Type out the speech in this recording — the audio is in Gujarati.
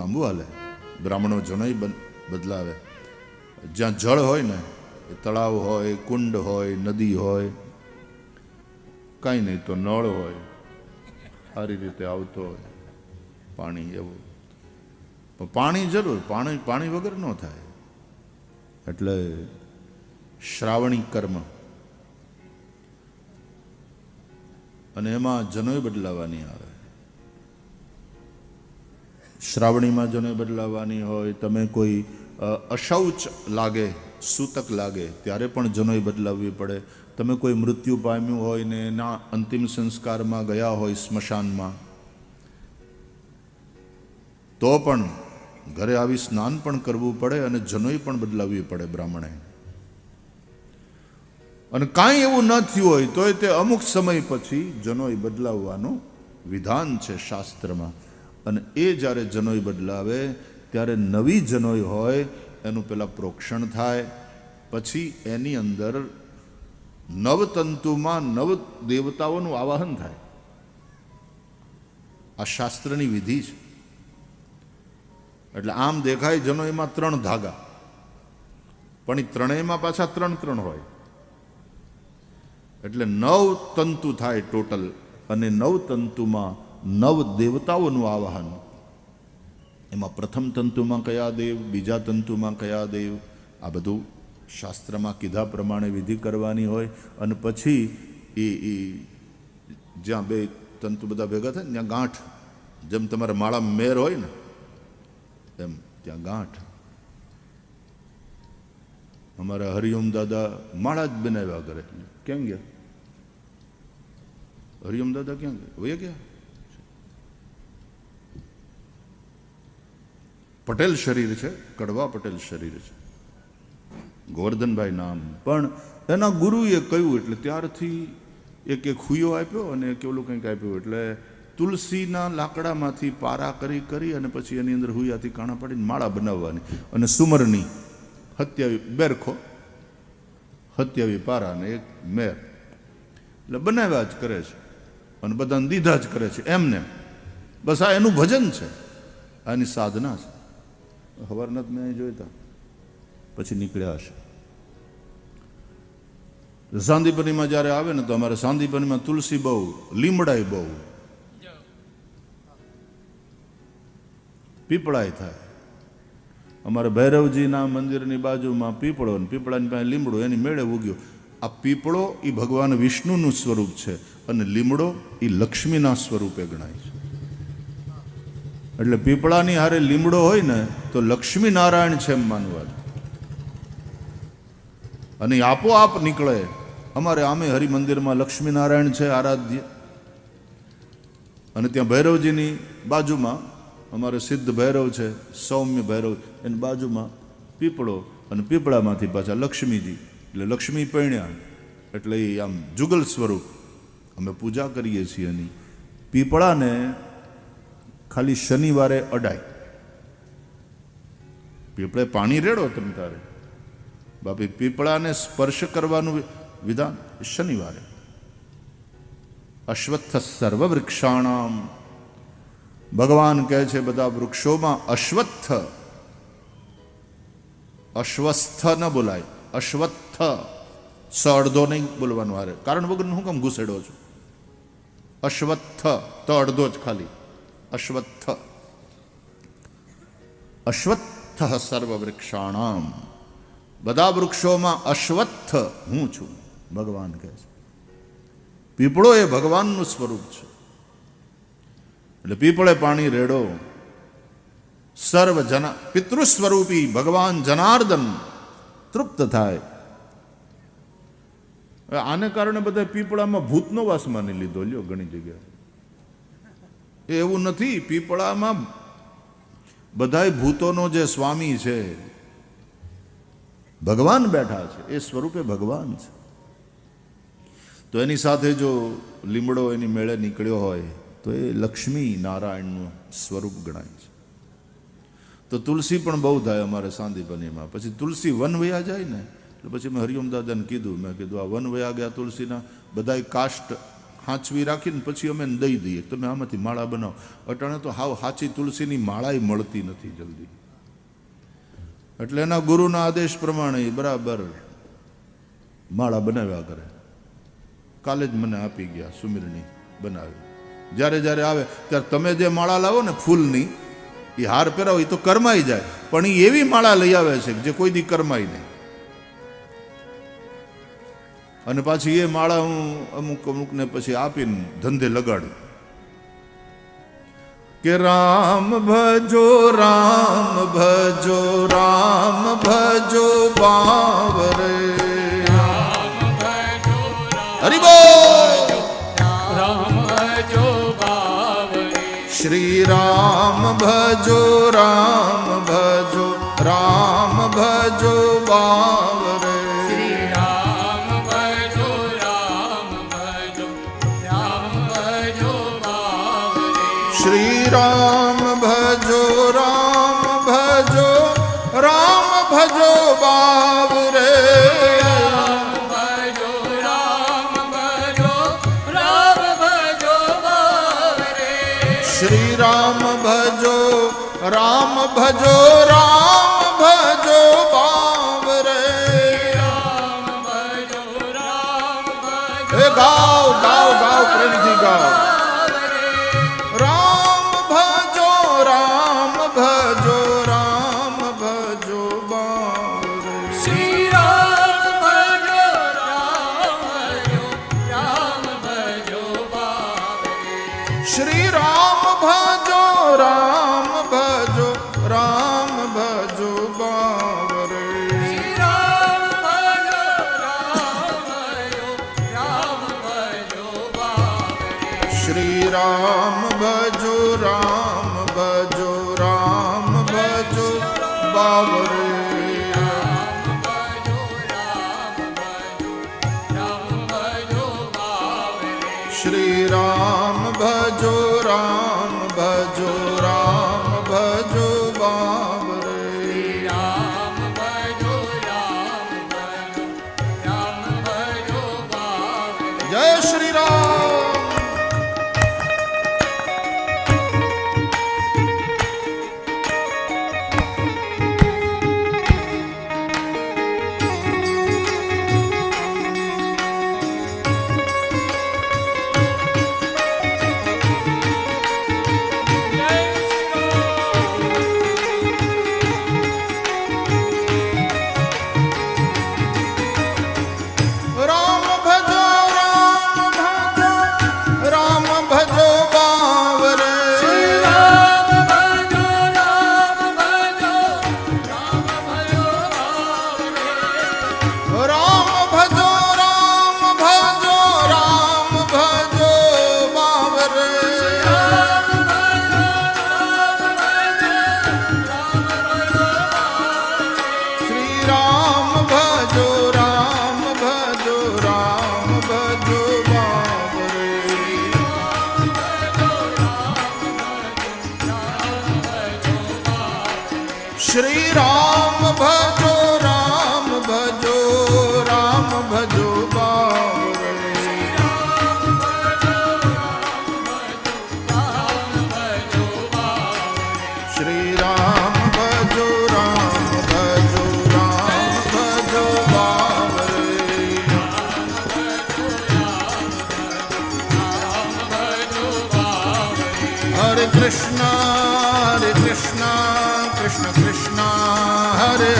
લાંબુ હાલે. બ્રાહ્મણો જનોય બદલાવે. જ્યાં જળ હોય ને, એ તળાવ હોય, કુંડ હોય, નદી હોય, કાંઈ નહીં તો નળ હોય. સારી રીતે આવતો હોય. પાણી એવું. પણ પાણી જરૂર, પાણી પાણી વગર ન થાય. એટલે શ્રાવણી કર્મ. અને એમાં જનોય બદલાવાની આવે. શ્રાવણીમાં જનોય બદલાવવાની હોય, તમે કોઈ અશૌચ લાગે, સૂતક લાગે, ત્યારે પણ જનોઈ બદલાવવી પડે. તમે કોઈ મૃત્યુ પામ્યું હોય ને એના અંતિમ સંસ્કારમાં ગયા હોય સ્મશાનમાં, તો પણ ઘરે આવી સ્નાન પણ કરવું પડે અને જનોઈ પણ બદલાવવી પડે બ્રાહ્મણે. અને કાંઈ એવું ન થયું હોય, તોય તે અમુક સમય પછી જનોઈ બદલાવવાનું વિધાન છે શાસ્ત્રમાં. અને એ જ્યારે જનોય બદલાવે, ત્યારે નવી જનોય હોય, એનું પેલા પ્રોક્ષણ થાય, પછી એની અંદર નવતંતુમાં નવ દેવતાઓનું આવાહન થાય. આ શાસ્ત્રની વિધિ છે. એટલે આમ દેખાય જનોયમાં ત્રણ ધાગા. પણ એ ત્રણેયમાં પાછા ત્રણ ત્રણ હોય. એટલે નવ તંતુ થાય ટોટલ. અને નવ તંતુમાં નવ દેવતાઓનું આવાહન. એમાં પ્રથમ તંતુમાં કયા દેવ, બીજા તંતુમાં કયા દેવ, આ બધું શાસ્ત્રમાં કીધા પ્રમાણે વિધિ કરવાની હોય અને પછી એ એ જ્યાં બે તંતુ બધા ભેગા થાય ને, ત્યાં ગાંઠ, જેમ તમારા માળા મેર હોય ને, એમ ત્યાં ગાંઠ. અમારા હરિઓમ દાદા માળા જ બનાવ્યા કરે. ક્યાં ગયા? હરિઓમ દાદા ક્યાં ગયા? હોય ગયા? પટેલ શરીર છે, કડવા પટેલ શરીર છે. ગોવર્ધનભાઈ નામ. પણ એના ગુરુએ કહ્યું એટલે ત્યારથી એક એક હુયો આપ્યો અને એક ઓલું કંઈક આપ્યું એટલે તુલસીના લાકડામાંથી પારા કરી કરી અને પછી એની અંદર હુયાથી કાણા પાડીને માળા બનાવવાની. અને સુમરની હત્યાવી બેરખો, હત્યાવી પારા અને એક મેર. એટલે બનાવ્યા જ કરે છે અને બધાને દીધા જ કરે છે એમને. બસ આ એનું ભજન છે, આની સાધના છે. ખબરના મેં અહીં જોઈતા પછી નીકળ્યા હશે. સાંદીપનીમાં જ્યારે આવે ને તો અમારે સાંદીપનીમાં તુલસી બહુ લીમડાઈ બહુ. પીપળાય થાય. અમારે ભૈરવજીના મંદિરની બાજુમાં પીપળો અને પીપળાની પાસે લીમડો, એની મેળે ઉગ્યો. આ પીપળો એ ભગવાન વિષ્ણુનું સ્વરૂપ છે અને લીમડો એ લક્ષ્મીના સ્વરૂપે ગણાય છે. એટલે પીપળાની હારે લીમડો હોય ને, તો લક્ષ્મી નારાયણ છે એમ માનવાનું અને આપોઆપ નીકળે. અમારે આમે હરિમંદિરમાં લક્ષ્મી નારાયણ છે, આરાધ્ય. અને ત્યાં ભૈરવજીની બાજુમાં અમારે સિદ્ધ ભૈરવ છે, સૌમ્ય ભૈરવ. એની બાજુમાં પીપળો અને પીપળામાંથી પાછા લક્ષ્મીજી. એટલે લક્ષ્મી પૈણ્યા. એટલે એ આમ જુગલ સ્વરૂપ. અમે પૂજા કરીએ છીએ એની. પીપળાને ખાલી શનિવારે અડાય. પીપળે પાણી રેડો તમે તારે. બાપી, પીપળાને સ્પર્શ કરવાનું વિધાન શનિવારે. અશ્વત્થ સર્વ વૃક્ષાણામ ભગવાન કહે છે બધા વૃક્ષોમાં અશ્વત્થ. અશ્વસ્થ ન બોલાય, અશ્વત્થ. સ અડધો નહીં બોલવાનું હારે. કારણ વગર હું કેમ ઘૂસેડો છું? અશ્વત્થ, તો અડધો જ ખાલી. અશ્વત્થ અશ્વત્થ સર્વ વૃક્ષાણામ બધા વૃક્ષોમાં અશ્વત્થ હું છું ભગવાન કહે છે પીપળો એ ભગવાનનું સ્વરૂપ છે એટલે પીપળે પાણી રેડો સર્વ જન પિતૃ સ્વરૂપી ભગવાન જનાર્દન તૃપ્ત થાય. આને કારણે બધા પીપળામાં ભૂતનો વાસ માની લીધો, લ્યો ઘણી જગ્યાએ. એવું નથી, પીપળામાં બધાય ભૂતોનો જે સ્વામી છે, ભગવાન બેઠા છે, એ સ્વરૂપે ભગવાન છે. તો એની સાથે જો લીમડો એની મેળે નીકળ્યો હોય, તો એ લક્ષ્મી નારાયણનું સ્વરૂપ ગણાય છે. તો તુલસી પણ બહુ થાય અમારે સાંદીપનીમાં. પછી તુલસી વન વયા જાય ને, એટલે પછી મેં હરિઓમ દાદાને કીધું, મેં કીધું, આ વન વયા ગયા તુલસીના, બધાય કાષ્ટ હાંચવી રાખીને પછી અમે દઈ દઈએ. તમે આમાંથી માળા બનાવો. અટાણે તો હાવ હાચી તુલસીની માળાય મળતી નથી જલ્દી. એટલે એના ગુરુના આદેશ પ્રમાણે બરાબર માળા બનાવ્યા કરે. કાલે જ મને આપી ગયા સુમીરની બનાવી. જ્યારે જ્યારે આવે, ત્યારે તમે જે માળા લાવો ને ફૂલની એ હાર પહેરાવો એ તો કરમાઈ જાય. પણ એ એવી માળા લઈ આવે છે જે કોઈ દી કરમાય નહીં. અને પાછી એ માળા હું અમુક અમુકને પછી આપીને ધંધે લગાડું. કે રામ ભજો રામ ભજો રામ ભજો બાવરે. રામ શ્રી રામ ભજો રામ ભજો રામ ભજો બાવરે. શ્રી રામ ભજો રામ ભજો રામ ભજો બાબ રે. ભજો રામ ભજો રામ ભજો શ્રી રામ ભજો રામ ભજો રામ ભજો રામ ભજો ગાઓ ગાઓ એ ગાવ ગાવ. રામ ભજો રામ ભજો રામ ભજો બાવરે શ્રી રામ ભજો રામ ભજો રામ ભજો બાવરે જય શ્રી શ્રી રામ ભજો રામ ભજો રામ ભજો શ્રી રામ ભજો રામ ભજો રામ ભજો હરે